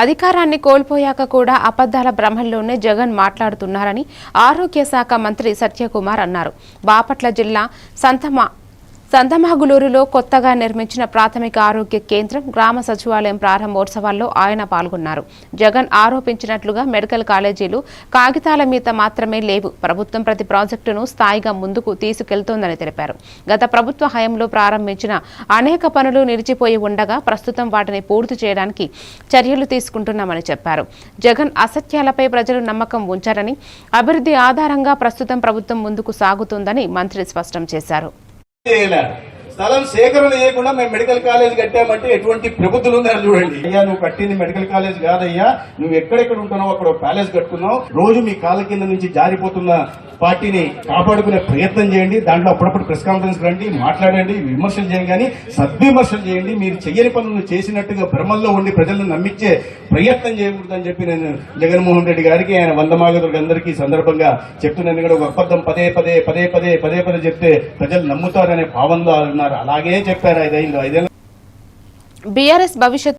అధికారాన్ని కోల్పోయాక కూడా అబద్దాల భ్రమల్లోనే జగన్ మాట్లాడుతున్నారని ఆరోగ్య శాఖ మంత్రి సత్యకుమార్ అన్నారు. బాపట్ల జిల్లా సంతమా సంతమహగులూరులో కొత్తగా నిర్మించిన ప్రాథమిక ఆరోగ్య కేంద్రం గ్రామ సచివాలయం ప్రారంభోత్సవాల్లో ఆయన పాల్గొన్నారు. జగన్ ఆరోపించినట్లుగా మెడికల్ కాలేజీలు కాగితాల మీద మాత్రమే లేవు. ప్రభుత్వం ప్రతి ప్రాజెక్టును స్థాయిగా ముందుకు తీసుకెళ్తోందని తెలిపారు. గత ప్రభుత్వ హయంలో ప్రారంభించిన అనేక పనులు నిలిచిపోయి ఉండగా ప్రస్తుతం వాటిని పూర్తి చేయడానికి చర్యలు తీసుకుంటున్నామని చెప్పారు. జగన్ అసత్యాలపై ప్రజలు నమ్మకం ఉంచారని అభివృద్ధి ఆధారంగా ప్రస్తుతం ప్రభుత్వం ముందుకు సాగుతుందని మంత్రి స్పష్టం చేశారు. స్థలం సేకరణ చేయకుండా మేము మెడికల్ కాలేజ్ కట్టామంటే ఎటువంటి ప్రబుద్ధులు ఉన్నారు చూడండి. అయ్యా నువ్వు కట్టింది మెడికల్ కాలేజ్ కాదయ్యా. నువ్వు ఎక్కడెక్కడ ఉంటున్నావు అక్కడ ఒక ప్యాలెస్ కట్టుకున్నావు. రోజు మీ కాళ్ళ కింద నుంచి జారిపోతున్న పార్టీని కాపాడుకునే ప్రయత్నం చేయండి. దాంట్లో అప్పుడప్పుడు ప్రెస్ కాన్ఫరెన్స్ రండి మాట్లాడండి విమర్శలు చేయండి. కానీ సద్విమర్శలు చేయండి. మీరు చెయ్యని పనులు చేసినట్టుగా భ్రమల్లో ఉండి ప్రజలను నమ్మించే ప్రయత్నం చేయకూడదని చెప్పి నేను జగన్మోహన్ రెడ్డి గారికి ఆయన వందమాగదులకు అందరికీ సందర్భంగా చెప్తున్నాను కూడా ఒక అబద్ధం పదే పదే పదే పదే పదే పదే చెప్తే ప్రజలు నమ్ముతారనే భావంలో ఉన్నారు. అలాగే చెప్పారు ఐదేళ్ళు ఐదేళ్ళు బీఆర్ఎస్ భవిష్యత్